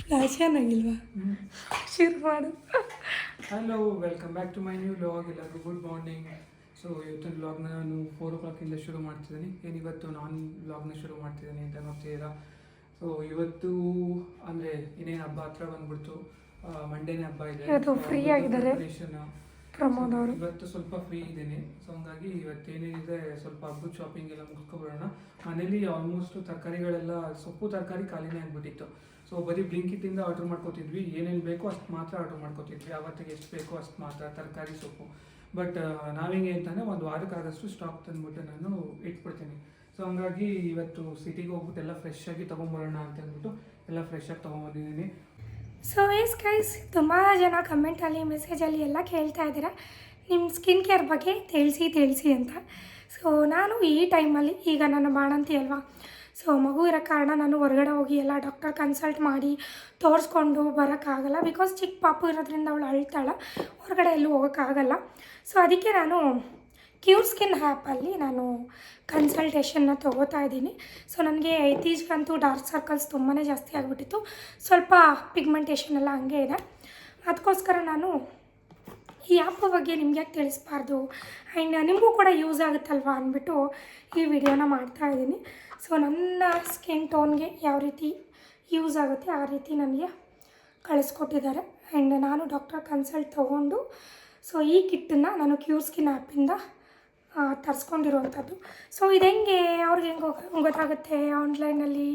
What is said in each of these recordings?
Flash ಏನಾಗಿಲ್ವಾ ಶುರು ಮಾಡು. Hello welcome back to my new vlog ಎಲ್ಲರಿಗೂ ಗುಡ್ ಮಾರ್ನಿಂಗ್ ಸೊ ಇವತ್ತಿನ ವ್ಲಾಗ್ನ ನಾನು ಫೋರ್ ಓ ಕ್ಲಾಕಿಂದ ಶುರು ಮಾಡ್ತಿದ್ದೀನಿ. ಏನು ಇವತ್ತು ನಾನು ವ್ಲಾಗ್ನ ಶುರು ಮಾಡ್ತಿದ್ದೀನಿ ಅಂತ ನೋಡ್ತಿದ್ದೀರಾ ಸೊ ಇವತ್ತು ಅಂದರೆ ಇನ್ನೇನು ಹಬ್ಬ ಹತ್ರ ಬಂದ್ಬಿಡ್ತು. ಮಂಡೇನೇ ಹಬ್ಬ ಇದೆ. ಫ್ರೀ ಆಗಿದ್ದಾರೆ. ಪ್ರಮೋದ್ ಅವರು. ಇವತ್ತು ಸ್ವಲ್ಪ ಫ್ರೀ ಇದ್ದೀನಿ. ಸೊ ಹಂಗಾಗಿ ಇವತ್ತು ಏನೇನಿದೆ ಸ್ವಲ್ಪ ಹಬ್ಬದ ಶಾಪಿಂಗ್ ಎಲ್ಲ ಮುಗಿಸ್ಕೊಬರೋಣ ಮನೇಲಿ ಆಲ್ಮೋಸ್ಟ್ ತರಕಾರಿಗಳೆಲ್ಲ ಸೊಪ್ಪು ತರಕಾರಿ ಖಾಲಿನೇ ಆಗಿಬಿಟ್ಟಿತ್ತು. ಸೊ ಬರೀ ಬ್ಲಿಂಕಿಟ್ಟಿಂದ ಆರ್ಡರ್ ಮಾಡ್ಕೋತಿದ್ವಿ. ಏನೇನು ಬೇಕೋ ಅಷ್ಟು ಮಾತ್ರ ಆರ್ಡರ್ ಮಾಡ್ಕೋತಿದ್ವಿ. ಅವತ್ತಿಗೆ ಎಷ್ಟು ಬೇಕೋ ಅಷ್ಟು ಮಾತ್ರ ತರಕಾರಿ ಸೊಪ್ಪು. ಬಟ್ ನಾವೇಗೆ ಅಂತಂದರೆ ಒಂದು ವಾರಕ್ಕಾದಷ್ಟು ಸ್ಟಾಕ್ ತಂದುಬಿಟ್ಟು ನಾನು ಇಟ್ಬಿಡ್ತೀನಿ. ಸೊ ಹಂಗಾಗಿ ಇವತ್ತು ಸಿಟಿಗೆ ಹೋಗ್ಬಿಟ್ಟು ಎಲ್ಲ ಫ್ರೆಶ್ ಆಗಿ ತೊಗೊಂಬರೋಣ ಅಂತ ಅಂದ್ಬಿಟ್ಟು ಎಲ್ಲ ಫ್ರೆಶ್ ಆಗಿ ತೊಗೊಂಬಂದಿದ್ದೀನಿ. ಸೊ ಎಸ್ ಗೈಸ್ ತುಂಬ ಜನ ಕಮೆಂಟಲ್ಲಿ ಮೆಸೇಜಲ್ಲಿ ಎಲ್ಲ ಕೇಳ್ತಾ ಇದ್ದೀರಾ. ನಿಮ್ಮ ಸ್ಕಿನ್ ಕೇರ್ ಬಗ್ಗೆ ತಿಳಿಸಿ ತಿಳಿಸಿ ಅಂತ. ಸೊ ನಾನು ಈ ಟೈಮಲ್ಲಿ ಈಗ ನಾನು ಬಾಣಂತಿ ಅಲ್ವಾ? ಸೊ ಮಗು ಇರೋ ಕಾರಣ ನಾನು ಹೊರಗಡೆ ಹೋಗಿ ಎಲ್ಲ ಡಾಕ್ಟರ್ ಕನ್ಸಲ್ಟ್ ಮಾಡಿ ತೋರಿಸ್ಕೊಂಡು ಬರೋಕ್ಕಾಗಲ್ಲ. ಬಿಕಾಸ್ ಚಿಕ್ಕ ಪಾಪು ಇರೋದ್ರಿಂದ ಅವಳು ಅಳ್ತಾಳೆ. ಹೊರಗಡೆ ಎಲ್ಲೂ ಹೋಗೋಕ್ಕಾಗಲ್ಲ. ಸೊ ಅದಕ್ಕೆ ನಾನು ಕ್ಯೂರ್ ಸ್ಕಿನ್ ಆ್ಯಪಲ್ಲಿ ನಾನು ಕನ್ಸಲ್ಟೇಷನ್ನ ತೊಗೋತಾ ಇದ್ದೀನಿ. ಸೊ ನನಗೆ ಇತ್ತೀಚೆಗಂತೂ ಡಾರ್ಕ್ ಸರ್ಕಲ್ಸ್ ತುಂಬಾ ಜಾಸ್ತಿ ಆಗಿಬಿಟ್ಟಿತ್ತು. ಸ್ವಲ್ಪ ಪಿಗ್ಮೆಂಟೇಷನ್ ಎಲ್ಲ ಹಂಗೆ ಇದೆ. ಅದಕ್ಕೋಸ್ಕರ ನಾನು ಈ ಆ್ಯಪ್ ಬಗ್ಗೆ ನಿಮ್ಗೆ ಯಾಕೆ ತಿಳಿಸ್ಬಾರ್ದು? ಆ್ಯಂಡ್ ನಿಮಗೂ ಕೂಡ ಯೂಸ್ ಆಗುತ್ತಲ್ವ ಅಂದ್ಬಿಟ್ಟು ಈ ವಿಡಿಯೋನ ಮಾಡ್ತಾ ಇದ್ದೀನಿ. ಸೊ ನನ್ನ ಸ್ಕಿನ್ ಟೋನ್ಗೆ ಯಾವ ರೀತಿ ಯೂಸ್ ಆಗುತ್ತೆ ಆ ರೀತಿ ನನಗೆ ಕಳಿಸ್ಕೊಟ್ಟಿದ್ದಾರೆ. ಆ್ಯಂಡ್ ನಾನು ಡಾಕ್ಟರ್ ಕನ್ಸಲ್ಟ್ ತೊಗೊಂಡು ಸೊ ಈ ಕಿಟ್ಟನ್ನು ನಾನು ಕ್ಯೂರ್ ಸ್ಕಿನ್ ಆ್ಯಪಿಂದ ತರಿಸ್ಕೊಂಡಿರುವಂಥದ್ದು. ಸೊ ಇದು ಹೆಂಗೆ, ಅವ್ರಿಗೆ ಹೆಂಗೆ ಗೊತ್ತಾಗುತ್ತೆ ಆನ್ಲೈನಲ್ಲಿ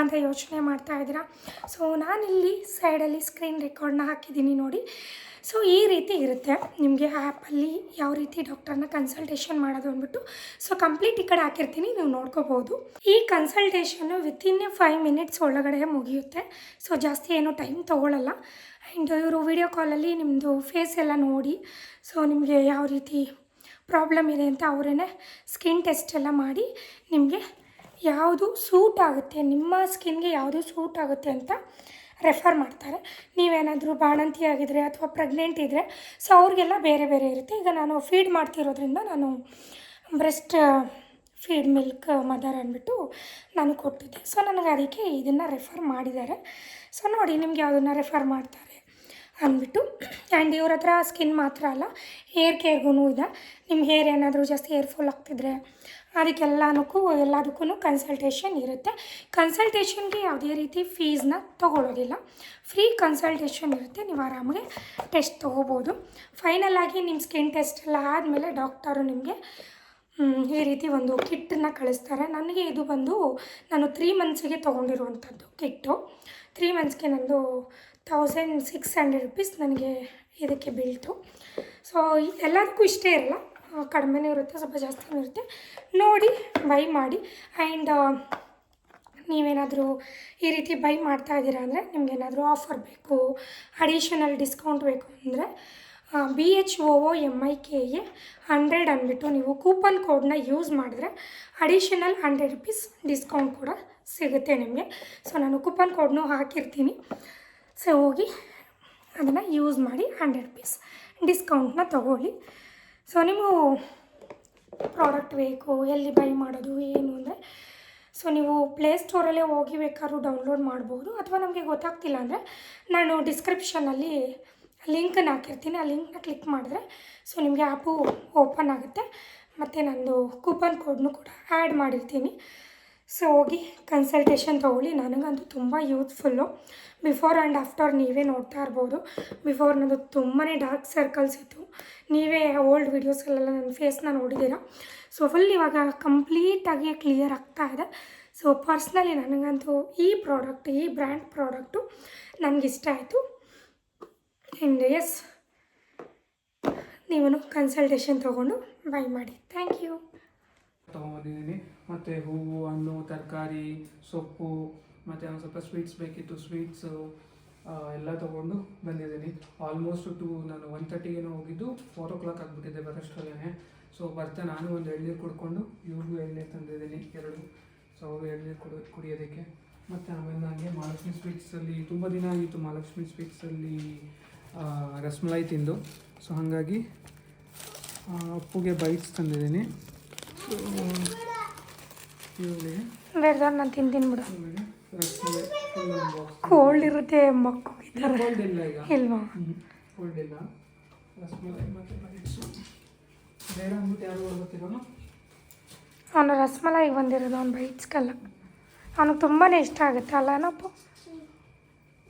ಅಂತ ಯೋಚನೆ ಮಾಡ್ತಾ ಇದ್ದೀರಾ? ಸೊ ನಾನಿಲ್ಲಿ ಸೈಡಲ್ಲಿ ಸ್ಕ್ರೀನ್ ರೆಕಾರ್ಡ್ನ ಹಾಕಿದ್ದೀನಿ ನೋಡಿ. ಸೊ ಈ ರೀತಿ ಇರುತ್ತೆ. ನಿಮಗೆ ಆ್ಯಪಲ್ಲಿ ಯಾವ ರೀತಿ ಡಾಕ್ಟರ್ನ ಕನ್ಸಲ್ಟೇಷನ್ ಮಾಡೋದು ಅಂದ್ಬಿಟ್ಟು. ಸೊ ಕಂಪ್ಲೀಟ್ ಈ ಕಡೆ ಹಾಕಿರ್ತೀನಿ, ನೀವು ನೋಡ್ಕೋಬೋದು. ಈ ಕನ್ಸಲ್ಟೇಷನ್ನು ವಿತಿನ್ ಫೈವ್ ಮಿನಿಟ್ಸ್ ಒಳಗಡೆ ಮುಗಿಯುತ್ತೆ. ಸೊ ಜಾಸ್ತಿ ಏನು ಟೈಮ್ ತೊಗೊಳ್ಳಲ್ಲ ಆ್ಯಂಡ್ ಇವರು ವಿಡಿಯೋ ಕಾಲಲ್ಲಿ ನಿಮ್ಮದು ಫೇಸ್ ಎಲ್ಲ ನೋಡಿ. ಸೊ ನಿಮಗೆ ಯಾವ ರೀತಿ ಪ್ರಾಬ್ಲಮ್ ಇದೆ ಅಂತ ಅವರೇ ಸ್ಕಿನ್ ಟೆಸ್ಟ್ ಎಲ್ಲ ಮಾಡಿ ನಿಮಗೆ ಯಾವುದು ಸೂಟ್ ಆಗುತ್ತೆ, ನಿಮ್ಮ ಸ್ಕಿನ್ಗೆ ಯಾವುದು ಸೂಟ್ ಆಗುತ್ತೆ ಅಂತ ರೆಫರ್ ಮಾಡ್ತಾರೆ. ನೀವೇನಾದರೂ ಬಾಣಂತಿ ಆಗಿದ್ರೆ ಅಥವಾ ಪ್ರೆಗ್ನೆಂಟ್ ಇದ್ದರೆ ಸೊ ಅವ್ರಿಗೆಲ್ಲ ಬೇರೆ ಬೇರೆ ಇರುತ್ತೆ. ಈಗ ನಾನು ಫೀಡ್ ಮಾಡ್ತಿರೋದ್ರಿಂದ ನಾನು ಬ್ರೆಸ್ಟ್ ಫೀಡ್ ಮಿಲ್ಕ್ ಮದರ್ ಅಂದ್ಬಿಟ್ಟು ನಾನು ಕೊಟ್ಟಿದ್ದೆ. ಸೊ ನನಗೆ ಅದಕ್ಕೆ ಇದನ್ನು ರೆಫರ್ ಮಾಡಿದ್ದಾರೆ. ಸೊ ನೋಡಿ ನಿಮ್ಗೆ ಯಾವುದನ್ನು ರೆಫರ್ ಮಾಡ್ತಾರೆ. ಅಂದ್ಬಿಟ್ಟು ಆ್ಯಂಡ್ ಇವ್ರ ಹತ್ರ ಸ್ಕಿನ್ ಮಾತ್ರ ಅಲ್ಲ ಹೇರ್ ಕೇರ್ಗೂ ಇದೆ. ನಿಮ್ಮ ಹೇರ್ ಏನಾದರೂ ಜಾಸ್ತಿ ಹೇರ್ ಫಾಲ್ ಆಗ್ತಿದ್ರೆ ಅದಕ್ಕೆಲ್ಲನಕ್ಕೂ ಎಲ್ಲದಕ್ಕೂ ಕನ್ಸಲ್ಟೇಷನ್ ಇರುತ್ತೆ. ಕನ್ಸಲ್ಟೇಷನ್ಗೆ ಯಾವುದೇ ರೀತಿ ಫೀಸ್ನ ತೊಗೊಳ್ಳೋದಿಲ್ಲ ಫ್ರೀ ಕನ್ಸಲ್ಟೇಷನ್ ಇರುತ್ತೆ. ನೀವು ಆರಾಮಾಗಿ ಟೆಸ್ಟ್ ತೊಗೋಬೋದು. ಫೈನಲ್ ಆಗಿ ನಿಮ್ಮ ಸ್ಕಿನ್ ಟೆಸ್ಟ್ ಎಲ್ಲ ಆದಮೇಲೆ ಡಾಕ್ಟರು ನಿಮಗೆ ಈ ರೀತಿ ಒಂದು ಕಿಟ್ಟನ್ನು ಕಳಿಸ್ತಾರೆ. ನನಗೆ ಇದು ಬಂದು, ನಾನು ತ್ರೀ ಮಂತ್ಸಿಗೆ ತೊಗೊಂಡಿರುವಂಥದ್ದು ಕಿಟ್ಟು. ತ್ರೀ ಮಂತ್ಸ್ಗೆ ನಂದು ತೌಸಂಡ್ ಸಿಕ್ಸ್ ಹಂಡ್ರೆಡ್ ರುಪೀಸ್ ನನಗೆ ಇದಕ್ಕೆ ಬೀಳ್ತು. ಸೊ ಎಲ್ಲದಕ್ಕೂ ಇಷ್ಟೇ ಇರಲ್ಲ. ಕಡಿಮೆನೂ ಇರುತ್ತೆ, ಸ್ವಲ್ಪ ಜಾಸ್ತಿನೂ ಇರುತ್ತೆ. ನೋಡಿ ಬೈ ಮಾಡಿ. ಆ್ಯಂಡ್ ನೀವೇನಾದರೂ ಈ ರೀತಿ ಬೈ ಮಾಡ್ತಾ ಇದ್ದೀರಾ ಅಂದರೆ ನಿಮಗೇನಾದರೂ ಆಫರ್ ಬೇಕು ಅಡಿಷನಲ್ ಡಿಸ್ಕೌಂಟ್ ಬೇಕು ಅಂದರೆ B H O O M I K A hundred ಅಂದ್ಬಿಟ್ಟು ನೀವು ಕೂಪನ್ ಕೋಡ್ನ ಯೂಸ್ ಮಾಡಿದ್ರೆ ಅಡಿಷನಲ್ ಹಂಡ್ರೆಡ್ ರುಪೀಸ್ ಡಿಸ್ಕೌಂಟ್ ಕೂಡ ಸಿಗುತ್ತೆ ನಿಮಗೆ. ಸೊ ನಾನು ಕೂಪನ್ ಕೋಡ್ನು ಹಾಕಿರ್ತೀನಿ. ಸೊ ಹೋಗಿ ಅದನ್ನು ಯೂಸ್ ಮಾಡಿ ಹಂಡ್ರೆಡ್ ರುಪೀಸ್ ಡಿಸ್ಕೌಂಟ್ನ ತೊಗೊಳ್ಳಿ. ಸೊ ನೀವು ಪ್ರಾಡಕ್ಟ್ ಬೇಕು, ಎಲ್ಲಿ ಬೈ ಮಾಡೋದು, ಏನು ಅಂದರೆ ಸೊ ನೀವು ಪ್ಲೇಸ್ಟೋರಲ್ಲೇ ಹೋಗಿ ಬೇಕಾದ್ರೂ ಡೌನ್ಲೋಡ್ ಮಾಡ್ಬೋದು. ಅಥವಾ ನಮಗೆ ಗೊತ್ತಾಗ್ತಿಲ್ಲ ಅಂದರೆ ನಾನು ಡಿಸ್ಕ್ರಿಪ್ಷನಲ್ಲಿ ಲಿಂಕನ್ನು ಹಾಕಿರ್ತೀನಿ. ಆ ಲಿಂಕ್ನ ಕ್ಲಿಕ್ ಮಾಡಿದ್ರೆ ಸೊ ನಿಮಗೆ ಆ್ಯಪು ಓಪನ್ ಆಗುತ್ತೆ. ಮತ್ತು ನಂದು ಕೂಪನ್ ಕೋಡ್ನು ಕೂಡ ಆ್ಯಡ್ ಮಾಡಿರ್ತೀನಿ. ಸೊ ಹೋಗಿ ಕನ್ಸಲ್ಟೇಷನ್ ತೊಗೊಳ್ಳಿ. ನನಗಂತೂ ತುಂಬ ಯೂಸ್ಫುಲ್ಲು ಬಿಫೋರ್ ಆ್ಯಂಡ್ ಆಫ್ಟರ್ ನೀವೇ ನೋಡ್ತಾ ಇರ್ಬೋದು. ಬಿಫೋರ್ ನನ್ನದು ತುಂಬಾ ಡಾರ್ಕ್ ಸರ್ಕಲ್ಸ್ ಇತ್ತು. ನೀವೇ ಓಲ್ಡ್ ವೀಡಿಯೋಸಲ್ಲೆಲ್ಲ ನನ್ನ ಫೇಸ್ನ ನೋಡಿದ್ದೀರಾ? ಸೊ ಫುಲ್ ಇವಾಗ ಕಂಪ್ಲೀಟಾಗಿ ಕ್ಲಿಯರ್ ಆಗ್ತಾ ಇದೆ. ಸೊ ಪರ್ಸ್ನಲಿ ನನಗಂತೂ ಈ ಪ್ರಾಡಕ್ಟ್ ಈ ಬ್ರ್ಯಾಂಡ್ ಪ್ರಾಡಕ್ಟು ನನಗಿಷ್ಟ ಆಯಿತು. ಆ್ಯಂಡ್ ಎಸ್ ನೀವು ಕನ್ಸಲ್ಟೇಷನ್ ತೊಗೊಂಡು ಬೈ ಮಾಡಿ. ಥ್ಯಾಂಕ್ ಯು ತೊಗೊಂಬಂದಿದ್ದೀನಿ. ಮತ್ತು ಹೂವು, ಹಣ್ಣು, ತರಕಾರಿ, ಸೊಪ್ಪು, ಮತ್ತು ಒಂದು ಸ್ವಲ್ಪ ಸ್ವೀಟ್ಸ್ ಬೇಕಿತ್ತು. ಸ್ವೀಟ್ಸು ಎಲ್ಲ ತೊಗೊಂಡು ಬಂದಿದ್ದೀನಿ. ಆಲ್ಮೋಸ್ಟ್ ಟು ನಾನು ಒನ್ ತರ್ಟಿಗೇನೋ ಹೋಗಿದ್ದು ಫೋರ್ ಓ ಕ್ಲಾಕ್ ಆಗಿಬಿಟ್ಟಿದೆ ಬರೋಷ್ಟರಲ್ಲೇ ಸೊ ಬರ್ತಾ ನಾನು ಒಂದು ಎಳ್ನೀರು ಕುಡ್ಕೊಂಡು, ಇವ್ರಿಗೂ ಎಳ್ನೀರು ತಂದಿದ್ದೀನಿ, ಎರಡು. ಸೊ ಅವರು ಎಳ್ನೀರು ಕುಡಿ, ಕುಡಿಯೋದಕ್ಕೆ. ಮತ್ತು ಆಮೇಲೆ ನನಗೆ ಮಹಾಲಕ್ಷ್ಮಿ ಸ್ವೀಟ್ಸಲ್ಲಿ ತುಂಬ ದಿನ ಆಗಿತ್ತು ಮಹಾಲಕ್ಷ್ಮಿ ಸ್ವೀಟ್ಸಲ್ಲಿ ರಸ್ಮಲೈ ತಿಂದು. ಸೊ ಹಾಗಾಗಿ ಅಪ್ಪುಗೆ ಬೈಟ್ಸ್ ತಂದಿದ್ದೀನಿ. ಬೇಡ ನಾನು ತಿಂತೀನಿ ಬಿಡು. ಕೋಲ್ಡ್ ಇರುತ್ತೆ ಮಕ್ಕು ಈ ಥರ ಇಲ್ಲ ಈಗ. ಇಲ್ವಾ? ಕೋಲ್ಡ್ ಇಲ್ಲ. ರಸಮಲೈ ಮತ್ತು ಬೈಟ್ಸು ಬೇಡ ಅಂದ್ಬಿಟ್ಟು ಯಾರು ಗೊತ್ತಿರೋನು ಅವನು ರಸಮಲಾಯಿಗೆ ಬಂದಿರೋದು ಅವ್ನು ಬೈಟ್ಸ್ಕಲ್ಲ ಅವನಿಗೆ ತುಂಬಾ ಇಷ್ಟ ಆಗುತ್ತೆ ಅಲ್ಲನಪ್ಪ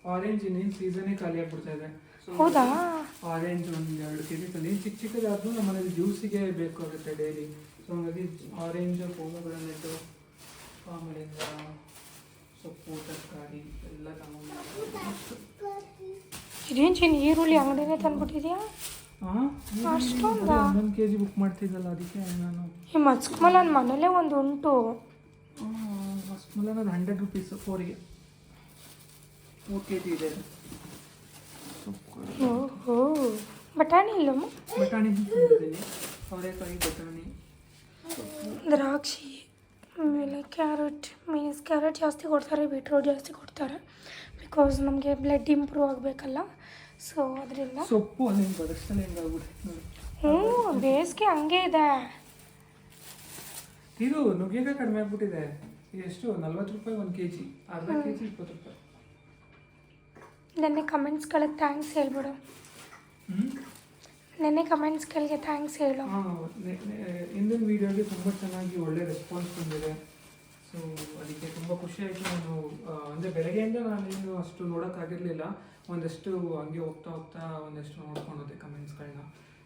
ಆರೆಂಜ್ ಇನ್ನೇನು ಸೀಸನೇ ಖಾಲಿ ಆಗ್ಬಿಡ್ತಾ ಇದೆ. ಹೌದಾ? ಆರೆಂಜ್ ಒಂದು ಎರಡು ಕೆ ಜಿ ತಂದು ಚಿಕ್ಕ ಚಿಕ್ಕದಾದ್ರೂ ನಮ್ಮ ಮನೇಲಿ ಜ್ಯೂಸಿಗೆ ಬೇಕಾಗುತ್ತೆ ಡೈಲಿ ಸೊ ಹಾಗಾಗಿ ಆರೆಂಜ್ ಕೋಮುಗಳನ್ನಿಟ್ಟು ಆಮೇಲಿಂದ ಸೊಪ್ಪು ತರಕಾರಿ ಎಲ್ಲ ತಗೊಂಡು ಇದೇನು ಚಿನ್ನ ಈರುಳ್ಳಿ ಅಂಗಡಿನೇ ತಂದ್ಬಿಟ್ಟಿದ್ಯಾ? ಹಾಂ ಅಷ್ಟೊಂದಾ? ಒಂದೊಂದು ಕೆ ಜಿ ಬುಕ್ ಮಾಡ್ತಿದ್ದಲ್ಲ ಅದಕ್ಕೆ ನಾನು ಈ ಮಚ್ಕಮಲನ್ ಮನೇಲೇ ಒಂದು ಉಂಟು. ಮಸ್ಕ್ಮಲನ್ ಅದು ಹಂಡ್ರೆಡ್ ರುಪೀಸ್ ಫೋರಿಗೆ ಫೋರ್ ಕೆ ಜಿ ಇದೆ ಓಹೋ ಬಟಾಣಿ ಇಲ್ಲಮ್ಮ? ಬಟಾಣಿ ಅವರೆಕಾಯಿ ಬಟಾಣಿ. ದ್ರಾಕ್ಷಿ ಆಮೇಲೆ ಕ್ಯಾರೆಟ್ ಮೀನ್ಸ್ ಕ್ಯಾರೆಟ್ ಜಾಸ್ತಿ ಕೊಡ್ತಾರೆ ಬೀಟ್ರೋಟ್ ಜಾಸ್ತಿ ಕೊಡ್ತಾರೆ. ಬಿಕಾಸ್ ನಮಗೆ ಬ್ಲಡ್ ಇಂಪ್ರೂವ್ ಆಗಬೇಕಲ್ಲ. ಸೊ ಅದರಿಂದ ಸೊಪ್ಪು ಹ್ಞೂ ಬೇಸಿಗೆ ಹಂಗೆ ಇದೆ. ಇದು ನುಗ್ಗೆ ಕಡಿಮೆ ಆಗ್ಬಿಟ್ಟಿದೆ. ಎಷ್ಟು? ನಲ್ವತ್ತು ರೂಪಾಯಿ ಒಂದು ಕೆ ಜಿ ಅರ್ಧ ಕೆ ಜಿ ಇಪ್ಪತ್ತು ರೂಪಾಯಿ. ನನ್ನ ಕಮೆಂಟ್ಸ್ಗಳಿಗೆ ಥ್ಯಾಂಕ್ಸ್ ಹೇಳ್ಬಿಡು. ಹ್ಞೂ ನೆನ್ನೆ ಕಮೆಂಟ್ಸ್ಗಳಿಗೆ ಥ್ಯಾಂಕ್ಸ್ ಹೇಳು. ಹಿಂದಿನ ವೀಡಿಯೋಗೆ ತುಂಬ ಚೆನ್ನಾಗಿ ಒಳ್ಳೆ ರೆಸ್ಪಾನ್ಸ್ ಬಂದಿದೆ. ಸೊ ಅದಕ್ಕೆ ತುಂಬ ಖುಷಿ ಆಯಿತು ನಾನು ಅಂದರೆ ಬೆಳಗ್ಗೆಯಿಂದ ನಾನೇನು ಅಷ್ಟು ನೋಡೋಕ್ಕಾಗಿರಲಿಲ್ಲ. ಒಂದಷ್ಟು ಹಂಗೆ ಹೋಗ್ತಾ ಹೋಗ್ತಾ ಒಂದಷ್ಟು ನೋಡ್ಕೊಂಡೋದೆ ಕಮೆಂಟ್ಸ್ಗಳನ್ನ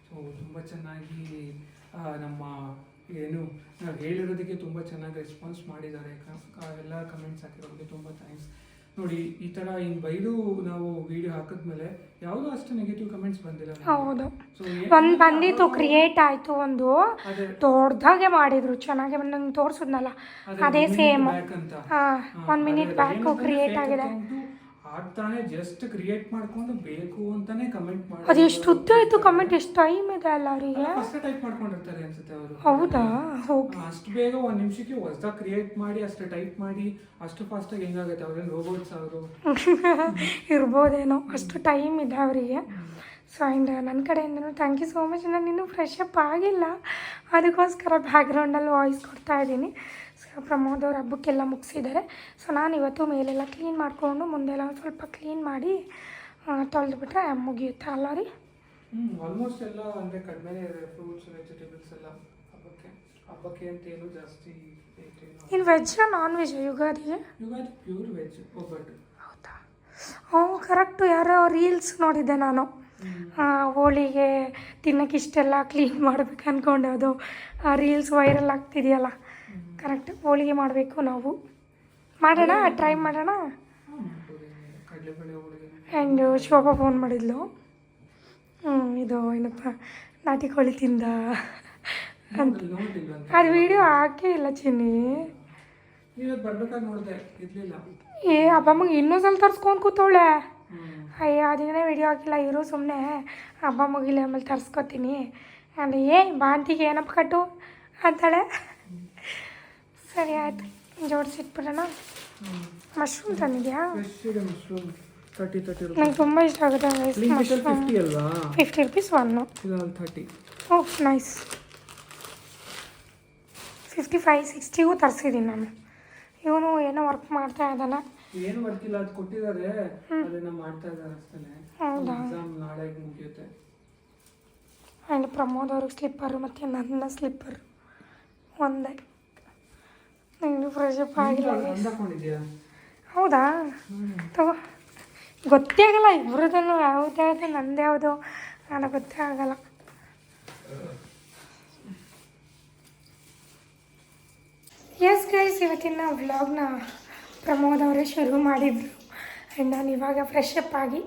ಸೊ ತುಂಬ ಚೆನ್ನಾಗಿ ನಮ್ಮ ಏನು, ನಾವು ಹೇಳಿರೋದಕ್ಕೆ ತುಂಬ ಚೆನ್ನಾಗಿ ರೆಸ್ಪಾನ್ಸ್ ಮಾಡಿದ್ದಾರೆ. ಎಲ್ಲ ಕಮೆಂಟ್ಸ್ ಹಾಕಿರೋದಕ್ಕೆ ತುಂಬ ಥ್ಯಾಂಕ್ಸ್ ನೋಡಿ ಈ ತರ ಹಿಂಗೆ ಬೈದು ನಾವು ವಿಡಿಯೋ ಹಾಕಿದ್ಮೇಲೆ ಯಾವ್ದು ಅಷ್ಟು ನೆಗೆಟಿವ್ ಕಮೆಂಟ್ಸ್ ಬಂದಿಲ್ಲ. ಹೌದು. ಒಂದು ಬಂದಿತ್ತು ಕ್ರಿಯೇಟ್ ಆಯಿತು ಒಂದು ದೊಡ್ಡದಾಗೆ ಮಾಡಿದ್ರು ಚೆನ್ನಾಗಿ ನಂಗೆ ತೋರಿಸಿದ್ನಲ್ಲ. ಅದೇ ಸೇಮ್ ಒಂದು ಮಿನಿಟ್ ಬ್ಯಾಕು ಕ್ರಿಯೇಟ್ ಆಗಿದೆ. ಆಗ್ತಾನೆ ಜಸ್ಟ್ ಕ್ರಿಯೇಟ್ ಮಾಡ್ಕೊಂಡು ಬೇಕು ಅಂತಾನೆ ಕಮೆಂಟ್ ಮಾಡಿ ಅದು ಎಷ್ಟು ಉದ್ದ ಆಯಿತು ಕಮೆಂಟ್ ಎಷ್ಟು ಟೈಮ್ ಇದೆ ಅಲ್ಲ ಅವರಿಗೆ? ಫಸ್ಟ್ ಟೈಪ್ ಮಾಡ್ಕೊಂಡಿರ್ತಾರೆ ಅನ್ಸುತ್ತೆ ಅವರು. ಹೌದಾ? ಓಕೆ ಅಷ್ಟು ಬೇಗ ಒಂದು ನಿಮಿಷಕ್ಕೆ ಹೊಸದಾಗ ಕ್ರಿಯೇಟ್ ಮಾಡಿ ಅಷ್ಟು ಟೈಪ್ ಮಾಡಿ ಅಷ್ಟು ಫಾಸ್ಟಾಗಿ ಹೆಂಗಾಗುತ್ತೆ? ಅವ್ರೇನು ರೋಬೋಟ್ಸ್ ಅವರು. ಇರ್ಬೋದೇನೋ ಅಷ್ಟು ಟೈಮ್ ಇದೆ ಅವರಿಗೆ. ಸೊ ಆ್ಯಂಡ್ ನನ್ನ ಕಡೆಯಿಂದನೂ ಥ್ಯಾಂಕ್ ಯು ಸೋ ಮಚ್ ನಾನು ಇನ್ನೂ ಫ್ರೆಶ್ ಅಪ್ ಆಗಿಲ್ಲ. ಅದಕ್ಕೋಸ್ಕರ ಬ್ಯಾಕ್ಗ್ರೌಂಡಲ್ಲಿ ವಾಯ್ಸ್ ಕೊಡ್ತಾ ಇದ್ದೀನಿ. ಪ್ರಮೋದ್ ಅವ್ರ ಹಬ್ಬಕ್ಕೆಲ್ಲ ಮುಗಿಸಿದ್ದಾರೆ. ಸೊ ನಾನು ಇವತ್ತು ಮೇಲೆಲ್ಲ ಕ್ಲೀನ್ ಮಾಡಿಕೊಂಡು ಮುಂದೆಲ್ಲ ಒಂದು ಸ್ವಲ್ಪ ಕ್ಲೀನ್ ಮಾಡಿ ತೊಳೆದ್ಬಿಟ್ರೆ ಮುಗಿಯುತ್ತೆ ಅಲ್ಲ ರೀ? ಆಲ್ಮೋಸ್ಟ್ ಎಲ್ಲ ಅಂದ್ರೆ ಕಡಿಮೆ ಫ್ರೂಟ್ಸ್ ವೆಜಿಟೇಬಲ್ಸ್ ಎಲ್ಲ ಹಬ್ಬಕ್ಕೆ. ಹಬ್ಬಕ್ಕೆ ಅಂತ ಏನು ಜಾಸ್ತಿ ಇನ್ನು ವೆಜ್ಜಾ ನಾನ್ ವೆಜ್ ಯುಗಾದಿಗೆ ಯುಗಾದಿ? ಪ್ಯೂರ್ ವೆಜ್ ಒಬ್ಬಟ್ಟು. ಹೌದಾ? ಹ್ಞೂ ಕರೆಕ್ಟು ಯಾರೋ ರೀಲ್ಸ್ ನೋಡಿದ್ದೆ ನಾನು. ಹೋಳಿಗೆ ತಿನ್ನಕ್ಕೆ ಇಷ್ಟೆಲ್ಲ ಕ್ಲೀನ್ ಮಾಡ್ಬೇಕು ಅಂದ್ಕೊಂಡೆ ಅದು ಆ ರೀಲ್ಸ್ ವೈರಲ್ ಆಗ್ತಿದೆಯಲ್ಲ. ಕರೆಕ್ಟ್ ಹೋಳಿಗೆ ಮಾಡಬೇಕು ನಾವು. ಮಾಡೋಣ, ಟ್ರೈ ಮಾಡೋಣ? ಆ್ಯಂಡ್ ಶೋಭಾ ಫೋನ್ ಮಾಡಿದ್ಲು. ಇದು ಏನಪ್ಪ, ನಾಟಿ ಕೋಳಿ ತಿಂದ ಅಂತ. ಅದು ವಿಡಿಯೋ ಹಾಕೇ ಇಲ್ಲ ಚಿನ್ನಿ. ಏ ಅಬ್ಬಮ್ಮಗೆ ಇನ್ನೂ ಸಲ ತರ್ಸ್ಕೊಂಡು ಕೂತವಳೆ. ಅಯ್ಯ ಅಯ್ಯೋ ಅದೇನೇ ವಿಡಿಯೋ ಹಾಕಿಲ್ಲ, ಇರು ಸುಮ್ಮನೆ ಹಬ್ಬ ಮುಗಿಲಿ ಆಮೇಲೆ ತರ್ಸ್ಕೊತೀನಿ. ಅಂದರೆ ಏ ಬಾಂತಿಗೆ ಏನಪ್ಪ ಕಟ್ಟು ಅಂತಾಳೆ. ಸರಿ ಆಯ್ತು. ಜೋಡಿಸಿಟ್ಬಿಡೋಣ ಮಶ್ರೂಮ್ ತಂದಿದ್ಯಾ? ಮಶ್ರೂಮ್ ತರ್ಟಿ ತರ್ಟಿ ನಂಗೆ ತುಂಬ ಇಷ್ಟ ಆಗುತ್ತೆ mushroom fifty rupees one thirty oh nice fifty five ಸಿಕ್ಸ್ಟಿಗೂ ತರಿಸಿದ್ದೀನಿ ನಾನು. ಇವನು ಏನೋ ವರ್ಕ್ ಮಾಡ್ತಾ ಇದ್ದಾನೆ. ಏನು ವರ್ಕ್ ಇಲ್ಲ ಅದು ಕೊಟ್ಟಿದ್ದಾರೆ. ಅದನ್ನ ಮಾಡ್ತಾ ಇದ್ದಾರೆ ಅಷ್ಟೇ ಹೌದಾ? ಎಕ್ಸಾಮ್ ನಾಳೆ ಮುಗಿಯುತ್ತೆ. ಆ್ಯಂಡ್ ಪ್ರಮೋದ್ ಅವ್ರಿಗೆ ಸ್ಲಿಪ್ಪರು ಮತ್ತು ನನ್ನ ಸ್ಲಿಪ್ಪರು ಒಂದೇ. ನಂಗೆ ಫ್ರೆಶ್ ಅಪ್ ಆಗಿಲ್ಲ. ಹೌದಾ? ತಗೋ. ಗೊತ್ತೇ ಆಗಲ್ಲ ಇಬ್ಬರದನ್ನು ಯಾವ್ದು ಯಾವುದು ನಂದು ಯಾವುದು ನನಗೆ ಗೊತ್ತೇ ಆಗಲ್ಲ. ಎಸ್ ಗೈಸ್ ಇವತ್ತಿನ ವ್ಲಾಗ್ನ ಪ್ರಮೋದ್ ಅವರೇ ಶುರು ಮಾಡಿದರು. ಆ್ಯಂಡ್ ನಾನು ಇವಾಗ ಫ್ರೆಶ್ ಅಪ್ ಆಗಿ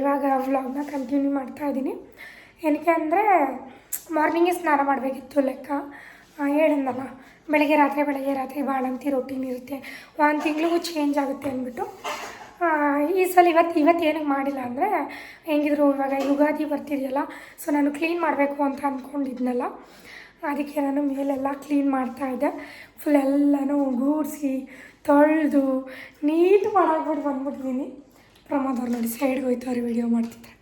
ಇವಾಗ ವ್ಲಾಗ್ನ ಕಂಟಿನ್ಯೂ ಮಾಡ್ತಾ ಇದ್ದೀನಿ. ಏನಕ್ಕೆ ಅಂದರೆ ಮಾರ್ನಿಂಗೇ ಸ್ನಾನ ಮಾಡಬೇಕಿತ್ತು ಲೆಕ್ಕ. ಹೇಳಿದ್ನಲ್ಲ. ಬೆಳಗ್ಗೆ ರಾತ್ರಿ ಬೆಳಗ್ಗೆ ರಾತ್ರಿ ಬಾಣಂತಿ ರೊಟೀನ್ ಇರುತ್ತೆ. ಒಂದು ತಿಂಗಳಿಗೂ ಚೇಂಜ್ ಆಗುತ್ತೆ ಅಂದ್ಬಿಟ್ಟು ಈ ಸಲ ಇವತ್ತು ಇವತ್ತು ಏನಕ್ಕೆ ಮಾಡಿಲ್ಲ ಅಂದರೆ ಹೆಂಗಿದ್ರು ಇವಾಗ ಯುಗಾದಿ ಬರ್ತಿದೆಯಲ್ಲ ಸೊ ನಾನು ಕ್ಲೀನ್ ಮಾಡಬೇಕು ಅಂತ ಅಂದ್ಕೊಂಡಿದ್ನಲ್ಲ ಅದಕ್ಕೆ ನಾನು ಮೇಲೆಲ್ಲ ಕ್ಲೀನ್ ಮಾಡ್ತಾ ಇದ್ದೆ. ಫುಲ್ ಎಲ್ಲನೂ ಗೂಡಿಸಿ, ತೊಳೆದು ನೀಟ್ ಮಾಡಾಕ್ಬಿಟ್ಟು ಬಂದ್ಬಿಟ್ಟಿದ್ದೀನಿ ಪ್ರಮೋದ್ ಅವ್ರು ನೋಡಿ ಸೈಡ್ಗೆ ಹೋಯ್ತವ್ರು ವೀಡಿಯೋ ಮಾಡ್ತಿದ್ದೆ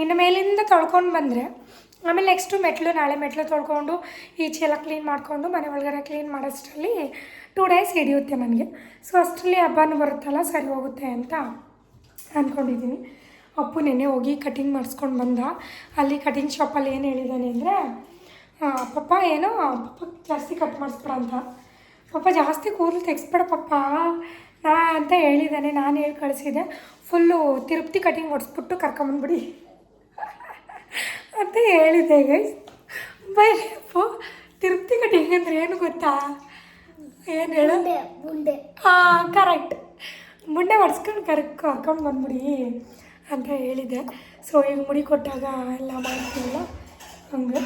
ಇನ್ನು ಮೇಲಿಂದ ತೊಳ್ಕೊಂಡು ಬಂದರೆ ಆಮೇಲೆ ನೆಕ್ಸ್ಟು ಮೆಟ್ಲು, ನಾಳೆ ಮೆಟ್ಲು ತೊಳ್ಕೊಂಡು ಈಚೆಲ್ಲ ಕ್ಲೀನ್ ಮಾಡಿಕೊಂಡು, ಮನೆ ಒಳಗಡೆ ಕ್ಲೀನ್ ಮಾಡೋಷ್ಟರಲ್ಲಿ ಟೂ ಡೇಸ್ ಹಿಡಿಯುತ್ತೆ ನನಗೆ. ಸೊ ಅಷ್ಟರಲ್ಲಿ ಹಬ್ಬನೂ ಬರುತ್ತಲ್ಲ, ಸರಿ ಹೋಗುತ್ತೆ ಅಂತ ಅಂದ್ಕೊಂಡಿದ್ದೀನಿ ಅಪ್ಪು ನೆನೆ ಹೋಗಿ ಕಟಿಂಗ್ ಮಾಡಿಸ್ಕೊಂಡು ಬಂದ. ಅಲ್ಲಿ ಕಟಿಂಗ್ ಶಾಪಲ್ಲಿ ಏನು ಹೇಳಿದ್ದಾನೆ ಅಂದರೆ ಪಪ್ಪ, ಏನು ಪಪ್ಪ ಜಾಸ್ತಿ ಕಟ್ ಮಾಡಿಸ್ಬೇಡ ಅಂತ. ಪಪ್ಪ, ಜಾಸ್ತಿ ಕೂದಲು ತೆಗ್ಸ್ಬೇಡ ಪಪ್ಪ, ನಾ ಅಂತ ಹೇಳಿದ್ದಾನೆ ನಾನು ಹೇಳಿ ಕಳಿಸಿದೆ. ಫುಲ್ಲು ತಿರುಪ್ತಿ ಕಟಿಂಗ್ ಹೊಡ್ಸ್ಬಿಟ್ಟು ಕರ್ಕೊಂಬಂದ್ಬಿಡಿ. ಅಂತ ಹೇಳಿದೆ ಗೈಸ್ ಬೈಲಪ್ಪು ತಿರುಪ್ತಿ ಕಟ್ಟಿ ಹೆಂಗಂದ್ರೆ ಏನು ಗೊತ್ತಾ? ಏನು ಹೇಳು? ಮುಂಡೆ ಹಾಂ ಕರೆಕ್ಟ್ ಮುಂಡೆ ಹೊಡ್ಸ್ಕೊಂಡು ಕರೆಕ್ಟ್ ಹಾಕೊಂಡು ಬಂದ್ಬಿಡಿ ಅಂತ ಹೇಳಿದ್ದೆ. ಸೊ ಈಗ ಮುಡಿ ಕೊಟ್ಟಾಗ ಎಲ್ಲ ಮಾಡ್ತೀವಲ್ಲ? ಹಂಗೆ.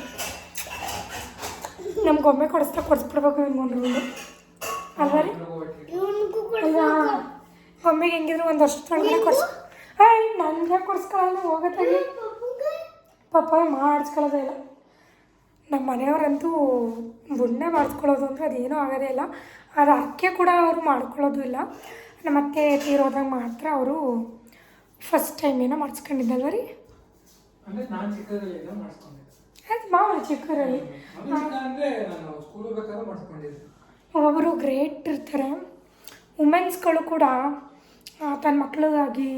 ನಮ್ಗೆ ಒಮ್ಮೆ ಕೊಡಿಸ್ತಾ ಕೊಡಿಸ್ಬಿಡ್ಬೇಕು ನಿಮ್ಗೆ ಒಂದು ಅಲ್ವಾ ರೀ? ಅಲ್ಲ ಒಮ್ಮೆಗೆ ಹೆಂಗಿದ್ರು ಒಂದು ವರ್ಷದೊಳಗಡೆ ಕೊಡ್ಸ್ ಹಾಯ್ ನನಗೆ ಕೊಡಿಸ್ಕೊಳ್ಳಲ್ಲ ಹೋಗತ್ತಾಗಿ ಪಾಪ ಮಾಡಿಸ್ಕೊಳ್ಳೋದೇ ಇಲ್ಲ. ನಮ್ಮ ಮನೆಯವರಂತೂ ಬುಣ್ಣೆ ಮಾಡಿಸ್ಕೊಳ್ಳೋದು ಅಂದರೆ ಅದೇನೂ ಆಗೋದೇ ಇಲ್ಲ. ಅದು ಅಕ್ಕೆ ಕೂಡ ಅವರು ಮಾಡ್ಕೊಳ್ಳೋದು ಇಲ್ಲ. ನಮ್ಮ ಅತ್ತೆ ತೀರೋದಾಗ ಮಾತ್ರ ಅವರು ಫಸ್ಟ್ ಟೈಮ್ ಏನೋ ಮಾಡಿಸ್ಕೊಂಡಿದ್ದಲ್ವ ರೀ ಅದು ಮಾಮೂಲಿ ಚಿಕ್ಕೂರಲ್ಲಿ ಒಬ್ಬೊಬ್ಬರು ಗ್ರೇಟ್ ಇರ್ತಾರೆ. ವುಮೆನ್ಸ್ಗಳು ಕೂಡ ತನ್ನ ಮಕ್ಳಿಗಾಗಿ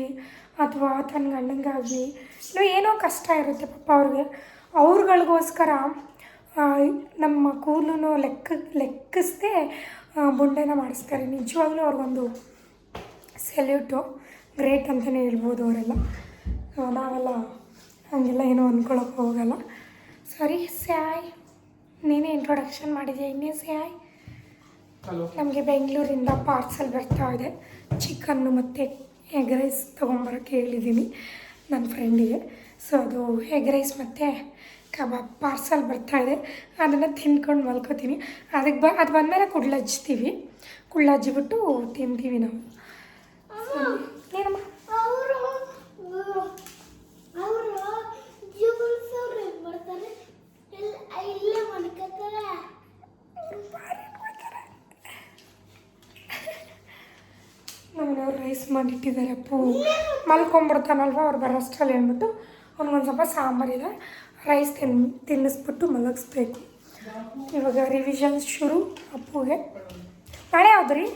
ಅಥವಾ ತನ್ನ ಗಂಡನಿಗಾಗಲಿ ಇನ್ನೂ ಏನೋ ಕಷ್ಟ ಇರುತ್ತೆ ಪಾಪ ಅವ್ರಿಗೆ. ಅವ್ರುಗಳಿಗೋಸ್ಕರ ನಮ್ಮ ಕೂದಲು ಲೆಕ್ಕ ಲೆಕ್ಕಿಸದೆ ಬುಂಡೆನ ಮಾಡಿಸ್ತಾರೆ. ನಿಜವಾಗ್ಲೂ ಅವ್ರಿಗೊಂದು ಸೆಲ್ಯೂಟು. ಗ್ರೇಟ್ ಅಂತಲೇ ಹೇಳ್ಬೋದು ಅವರೆಲ್ಲ. ನಾವೆಲ್ಲ ಹಂಗೆಲ್ಲ ಏನೋ ಅಂದ್ಕೊಳಕ್ಕೆ ಹೋಗಲ್ಲ. ಸರಿ ಸ್ಯಾಯ್ ನೀನೇ ಇಂಟ್ರೊಡಕ್ಷನ್ ಮಾಡಿದ್ಯಾ? ಇನ್ನೇ ಸ್ಯಾಯ್ ನಮಗೆ ಬೆಂಗಳೂರಿಂದ ಪಾರ್ಸಲ್ ಬರ್ತಾ ಇದೆ. ಚಿಕನ್ನು ಮತ್ತು ಎಗ್ ರೈಸ್ ತೊಗೊಂಬರೋಕ್ಕೆ ಹೇಳಿದ್ದೀನಿ ನನ್ನ ಫ್ರೆಂಡಿಗೆ ಸೊ ಅದು ಎಗ್ ರೈಸ್ ಮತ್ತು ಕಬಾಬ್ ಪಾರ್ಸಲ್ ಬರ್ತಾ ಇದೆ. ಅದನ್ನು ತಿನ್ಕೊಂಡು ಮಲ್ಕೋತೀನಿ. ಅದಕ್ಕೆ ಬ ಅದು ಬಂದಮೇಲೆ ಕುಡ್ಲಜ್ತೀವಿ ಕುಡ್ಲಜ್ಜಿಬಿಟ್ಟು ತಿಂತೀವಿ ನಾವು. ಏನಮ್ಮ ಅವರು ಅವರು ಜೂಬಲ್ಸ್ ಅವ್ರು ಏನ್ ಮಾಡ್ತಾರೆ ಇಲ್ಲ ಇಲ್ಲೇ ಮನ್ಕೋತಾರೆ ನಮ್ಮನೆಯವ್ರು ರೈಸ್ ಮಾಡಿಟ್ಟಿದ್ದಾರೆ ಅಪ್ಪು ಮಲ್ಕೊಂಬಿಡ್ತಾನಲ್ವ ಅವ್ರು ಬರೋಷ್ಟ್ರಲ್ಲಿ ಅಂದ್ಬಿಟ್ಟು ಅವ್ನಿಗೊಂದು ಸ್ವಲ್ಪ ಸಾಂಬಾರಿದೆ ರೈಸ್ ತಿನ್ ತಿನ್ನಿಸ್ಬಿಟ್ಟು ಮಲಗಿಸ್ಬೇಕು. ಇವಾಗ ರಿವಿಷನ್ ಶುರು ಅಪ್ಪುಗೆ. ನಾಳೆ ಯಾವ್ದು ರೀ?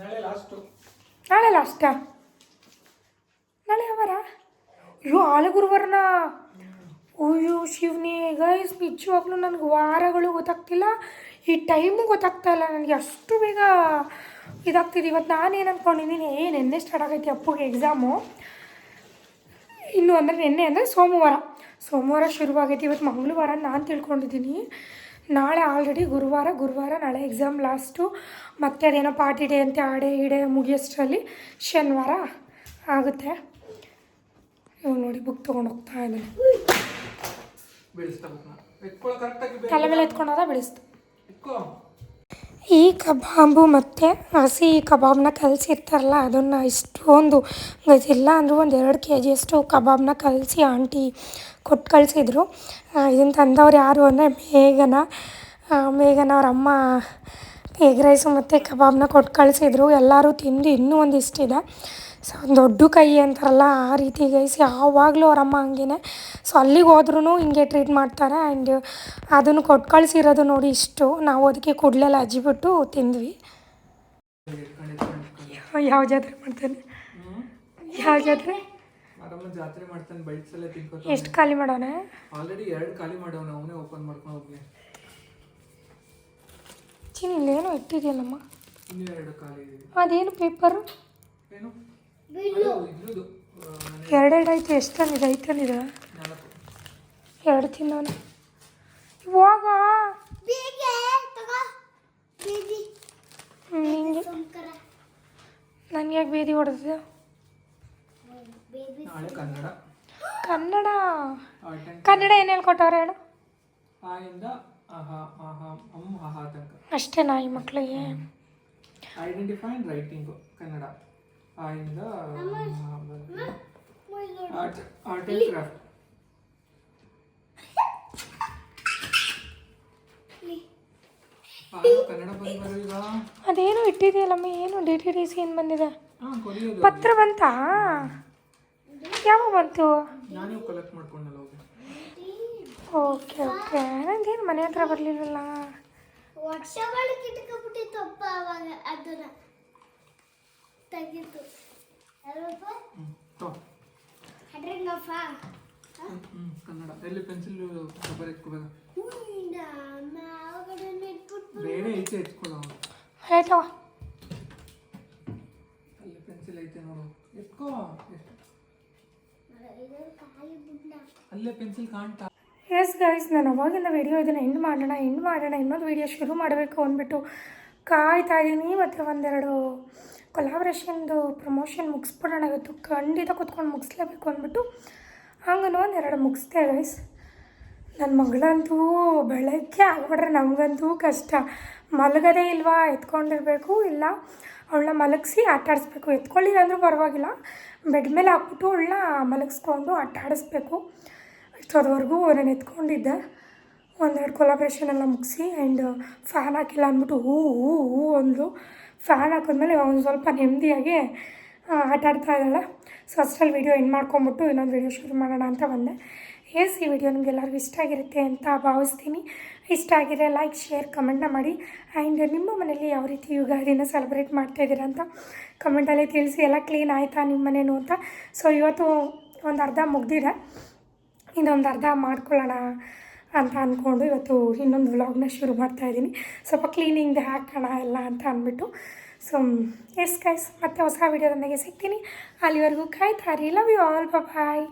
ನಾಳೆ ಲಾಸ್ಟು ನಾಳೆ ಲಾಸ್ಟಾ ನಾಳೆ ಯಾವಾರ? ಅಯ್ಯೋ ಆಳು ಗುರುವಾರನ. ಅಯ್ಯೋ ಶಿವನಿ ಗೈಸ್ ನಿಜವಾಗ್ಲೂ ನನಗೆ ವಾರಗಳು ಗೊತ್ತಾಗ್ತಿಲ್ಲ. ಈ ಟೈಮು ಗೊತ್ತಾಗ್ತಾ ಇಲ್ಲ ನನಗೆ ಅಷ್ಟು ಬೇಗ ಇದಾಗ್ತಿದೆ. ಇವತ್ತು ನಾನೇನು ಅಂದ್ಕೊಂಡಿದ್ದೀನಿ ಏ ನೆನ್ನೆ ಸ್ಟಾರ್ಟ್ ಆಗೈತಿ ಅಪ್ಪುಗೆ ಎಕ್ಸಾಮು ಇನ್ನು ಅಂದರೆ ನಿನ್ನೆ ಅಂದರೆ ಸೋಮವಾರ. ಸೋಮವಾರ ಶುರುವಾಗೈತಿ ಇವತ್ತು ಮಂಗಳವಾರ ನಾನು ತಿಳ್ಕೊಂಡಿದ್ದೀನಿ. ನಾಳೆ ಆಲ್ರೆಡಿ ಗುರುವಾರ ಗುರುವಾರ ನಾಳೆ ಎಕ್ಸಾಮ್ ಲಾಸ್ಟು ಮತ್ತೆ ಅದೇನೋ ಪಾರ್ಟಿ ಡೇ ಅಂತ ಆಡೆ ಈಡೆ ಮುಗಿಯೋಷ್ಟರಲ್ಲಿ ಶನಿವಾರ ಆಗುತ್ತೆ. ಇವ್ ನೋಡಿ ಬುಕ್ ತೊಗೊಂಡು ಹೋಗ್ತಾ ಇದ್ದಾನೆ. ತಲೆ ಮೇಲೆ ಎತ್ಕೊಂಡೋದ ಬೆಳೆಸ್ತು ಈ ಕಬಾಬು ಮತ್ತು ಹಸಿ ಕಬಾಬ್ನ ಕಲಸಿರ್ತಾರಲ್ಲ, ಅದನ್ನು ಇಷ್ಟೊಂದು ಇಲ್ಲ ಅಂದರೂ ಒಂದು ಎರಡು ಕೆ ಜಿಯಷ್ಟು ಕಬಾಬ್ನ ಕಲಸಿ ಆಂಟಿ ಕೊಟ್ಟು ಕಳಿಸಿದ್ರು. ಇದನ್ನು ತಂದವ್ರು ಯಾರು ಅಂದರೆ ಮೇಘನ ಮೇಘನ ಅವ್ರ ಅಮ್ಮ ಎಗ್ ರೈಸು ಮತ್ತು ಕಬಾಬ್ನ ಕೊಟ್ಟು ಕಳಿಸಿದ್ರು. ಎಲ್ಲರೂ ತಿಂದು ಇನ್ನೂ ಒಂದಿಷ್ಟಿದೆ. ಸೊ ಒಂದು ದೊಡ್ಡ ಕೈ ಅಂತಾರಲ್ಲ ಆ ರೀತಿ ಗೈಸ್ ಯಾವಾಗಲೂ ಅವರಮ್ಮ ಹಂಗೇನೆ. ಸೊ ಅಲ್ಲಿಗೆ ಹೋದ್ರೂ ಹಿಂಗೆ ಟ್ರೀಟ್ ಮಾಡ್ತಾರೆ ಆ್ಯಂಡ್ ಅದನ್ನು ಕೊಟ್ಟು ಕಳಿಸಿರೋದು ನೋಡಿ ಇಷ್ಟು. ನಾವು ಅದಕ್ಕೆ ಕೂಡಲೆಲ್ಲ ಅಜ್ಜಿಬಿಟ್ಟು ತಿಂದ್ವಿ. ಯಾವ- ಜಾತ್ರೆ ಮಾಡ್ತಾನೆ? ಯಾವ ಜಾತ್ರೆ? ಜಾತ್ರೆ ಮಾಡ್ತಾನೆ ಬೈಟ್ಸ್ ಎಲ್ಲ ತಿನ್ಕೋತಾನೆ ಎಷ್ಟು ಖಾಲಿ ಮಾಡೋಣ? ಆಲ್ರೆಡಿ ಎರಡು ಖಾಲಿ ಮಾಡೋಣ ಅವನೇ ಓಪನ್ ಮಾಡ್ಕೊಂಡು ಹೋಗ್ಲಿ. ಚಿನ್ನ ಇಲ್ಲೇನೋ ಇಟ್ಟಿದೆಯಲ್ಲಮ್ಮ? ಇನ್ನೂ ಎರಡು ಖಾಲಿ ಇದೆ. ಅದೇನು ಪೇಪರು ಏನು? ಎರಡೆರಡು ಆಯ್ತು ಎಷ್ಟು ತಂದಿದೆ ಐದು ತಂದಿದೆ ಎರಡು ತಿನ್ನೋನು ಇವಾಗ? ಬೇಗ ತಗೋ. ಬೇಬಿ ನಿಂಗೆ. ಸಂಕರ ನನಗೆ ಯಾಕೆ ಬೇದಿ ಹೊಡೆದಿದೆ? Kannada. Kannada? Art and Kannada. ಏನು ಹೇಳ್ಕೊಟ್ಟವ್ರೆ ಹೇಳು? ಅಷ್ಟೇ ನಾಯಿ ಮಕ್ಕಳಿಗೆ ಐಡೆಂಟಿಫೈ ರೈಟಿಂಗು ಕನ್ನಡ. ಆಯಿಂದ ಆರ್ಟ್ ಆರ್ಟ್ ಆ್ಯಂಡ್ ಕ್ರಾಫ್ಟ್ ಅದೇನು ಇಟ್ಟಿದೆಯಲ್ಲಮ್ಮ ಏನು ಡಿ ಟಿ ಡಿ ಸಿ ಏನು ಬಂದಿದೆ? ಹಾಂ ಕೊರಿಯೋದು ಪತ್ರ ಬಂತಾ? ಯಾವಾಗ ಬಂತು? ಓಕೆ. Okay okay. ನನಗೇನು ಮನೆ ಹತ್ರ ಬರಲಿಲ್ಲಲ್ಲ ವರ್ಷಗಳಿಗೆ ಇಟ್ಕೊಬಿಟ್ಟಿತ್ತು ಅಪ್ಪ ಅವಾಗ ಅದನ್ನ ತೆಗಿತು. ಕನ್ನಡ. ಎಲ್ಲಿ ಪೆನ್ಸಿಲ್ ರಬ್ಬರ್ ಎತ್ಕೋಬೇಕ ಎತ್ಕೊಳ್ಳೋ ಅಲ್ಲಿ ಪೆನ್ಸಿಲ್ ಐತೆ ನೋಡು. ಎತ್ಕೋ. ಅಲ್ಲೇ ಪೆನ್ಸಿಲ್ ಕಾಣ್ತಾ. ಎಸ್ ಗೈಸ್ ನಾನು ಅವಾಗಿಂದ ವಿಡಿಯೋ ಇದನ್ನು ಎಂಡ್ ಮಾಡೋಣ ಎಂಡ್ ಮಾಡೋಣ ಇನ್ನೊಂದು ವಿಡಿಯೋ ಶುರು ಮಾಡಬೇಕು ಅಂದ್ಬಿಟ್ಟು ಕಾಯ್ತಾ ಇದ್ದೀನಿ ಮತ್ತು ಒಂದೆರಡು ಕೊಲಾಬ್ರೇಷನ್ದು ಪ್ರಮೋಷನ್ ಮುಗಿಸ್ಬಿಡೋಣ ಇವತ್ತು. ಖಂಡಿತ ಕೂತ್ಕೊಂಡು ಮುಗಿಸ್ಲೇಬೇಕು ಅಂದ್ಬಿಟ್ಟು ಹಂಗನು ಒಂದೆರಡು ಮುಗಿಸ್ದೆ ಗೈಸ್ ನನ್ನ ಮಗಳಂತೂ ಬೆಳಗ್ಗೆ ಆಗ್ಬಿಟ್ರೆ ನಮಗಂತೂ ಕಷ್ಟ. ಮಲಗದೇ ಇಲ್ವಾ? ಎತ್ಕೊಂಡಿರಬೇಕು. ಇಲ್ಲ, ಅವಳನ್ನ ಮಲಗಿಸಿ ಆಟಾಡಿಸ್ಬೇಕು. ಎತ್ಕೊಳ್ಳಿಲ್ಲ ಅಂದರೂ ಪರವಾಗಿಲ್ಲ. ಬೆಡ್ ಮೇಲೆ ಹಾಕ್ಬಿಟ್ಟು ಅವಳನ್ನ ಮಲಗಿಸ್ಕೊಂಡು ಆಟ ಆಡಿಸ್ಬೇಕು ನಾನು ಎತ್ಕೊಂಡಿದ್ದೆ. ಒಂದೆರಡು ಕೊಲಾಬ್ರೇಷನ್ ಎಲ್ಲ ಮುಗಿಸಿ ಆ್ಯಂಡ್ ಫ್ಯಾನ್ ಹಾಕಿಲ್ಲ ಅಂದ್ಬಿಟ್ಟು ಹೂ ಹೂ ಹೂ ಅಂದರು ಫ್ಯಾನ್ ಹಾಕಿದ್ಮೇಲೆ ಒಂದು ಸ್ವಲ್ಪ ನೆಮ್ಮದಿಯಾಗಿ ಆ, ಆಟ ಆಡ್ತಾ ಇದ್ದಾಳೆ. ಸೊ ಅಷ್ಟರಲ್ಲಿ ವೀಡಿಯೋ ಎಂಡ್ ಮಾಡ್ಕೊಂಬಿಟ್ಟು ಇನ್ನೊಂದು ವೀಡಿಯೋ ಶುರು ಮಾಡೋಣ ಅಂತ ಬಂದೆ. ಎಸ್ ಈ ವಿಡಿಯೋ ನಿಮಗೆಲ್ಲರಿಗೂ ಇಷ್ಟ ಆಗಿರುತ್ತೆ ಅಂತ ಭಾವಿಸ್ತೀನಿ. ಇಷ್ಟ ಆಗಿದೆ ಲೈಕ್ ಶೇರ್ ಕಮೆಂಟ್ನ ಮಾಡಿ. ಆ್ಯಂಡ್ ನಿಮ್ಮ ಮನೆಯಲ್ಲಿ ಯಾವ ರೀತಿ ಯುಗಾದಿನ ಸೆಲೆಬ್ರೇಟ್ ಮಾಡ್ತಾ ಇದ್ದೀರಾ ಅಂತ ಕಮೆಂಟಲ್ಲಿ ತಿಳಿಸಿ. ಎಲ್ಲ ಕ್ಲೀನ್ ಆಯಿತಾ ನಿಮ್ಮ ಮನೇನು ಅಂತ. ಸೊ ಇವತ್ತು ಒಂದು ಅರ್ಧ ಮುಗ್ದಿದೆ. ಇನ್ನೊಂದು ಅರ್ಧ ಮಾಡ್ಕೊಳ್ಳೋಣ. ಅಂತ ಅಂದ್ಕೊಂಡು ಇವತ್ತು ಇನ್ನೊಂದು ವ್ಲಾಗ್ನ ಶುರು ಮಾಡ್ತಾ ಇದ್ದೀನಿ. ಸ್ವಲ್ಪ ಕ್ಲೀನಿಂಗ್ ಹಾಕೋಣ ಎಲ್ಲ ಅಂತ ಅಂದ್ಬಿಟ್ಟು. ಸೊ ಎಸ್ ಗೈಸ್ ಮತ್ತೆ ಹೊಸ ವೀಡಿಯೋದೊಂದಿಗೆ ಸಿಗ್ತೀನಿ. ಅಲ್ಲಿವರೆಗೂ ಕಾಯ್ತಾರಿ ಲವ್ ಯು ಆಲ್ ಬಾಯ್